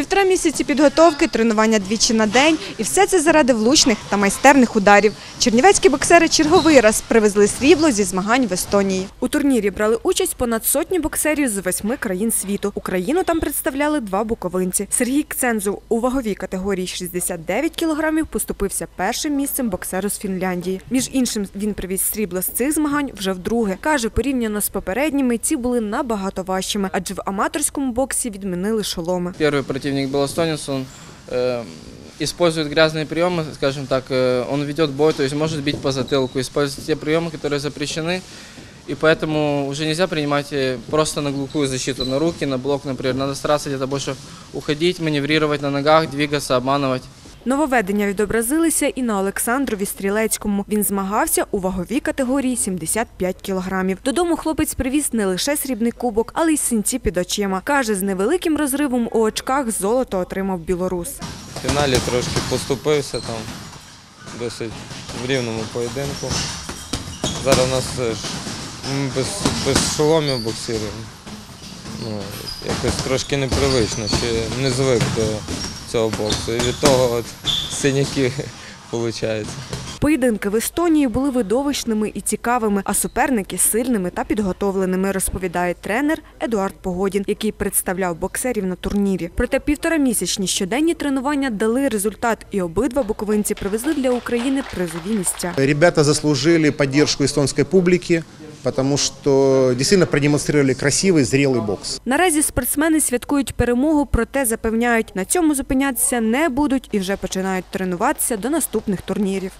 Півтора місяці підготовки, тренування двічі на день і все це заради влучних та майстерних ударів. Чернівецькі боксери черговий раз привезли срібло зі змагань в Естонії. У турнірі брали участь понад сотню боксерів з восьми країн світу. Україну там представляли два буковинці. Сергій Кцензу у ваговій категорії 69 кілограмів поступився першим місцем боксеру з Фінляндії. Між іншим, він привіз срібло з цих змагань вже вдруге. Каже, порівняно з попередніми, ці були набагато важчими, адже в аматорському боксі відмінили шоломи. Первый противник был эстонец, он э, использует грязные приемы, скажем так, э, он ведет бой, то есть может бить по затылку, использует те приемы, которые запрещены, и поэтому уже нельзя принимать э, просто на глухую защиту, на руки, на блок, например, надо стараться где-то больше уходить, маневрировать на ногах, двигаться, обманывать. Нововведення відобразилися і на Олександрові Стрілецькому. Він змагався у ваговій категорії 75 кілограмів. Додому хлопець привіз не лише срібний кубок, але й синці під очима. Каже, з невеликим розривом у очках золото отримав білорус. В фіналі трошки поступився там, досить в рівному поєдинку. Зараз у нас е, без, без шоломів боксуємо. Ну, якось трошки непривично, ще не звик до цього боксу. І від того от синяки виходить. Поєдинки в Естонії були видовищними і цікавими, а суперники сильними та підготовленими, розповідає тренер Едуард Погодін, який представляв боксерів на турнірі. Проте півторамісячні щоденні тренування дали результат, і обидва буковинці привезли для України призові місця. Ребята заслужили поддержку эстонской публики, потому що дійсно продемонстрували красивий, зрілий бокс. Наразі спортсмени святкують перемогу, проте запевняють, на цьому зупинятися не будуть і вже починають тренуватися до наступних турнірів.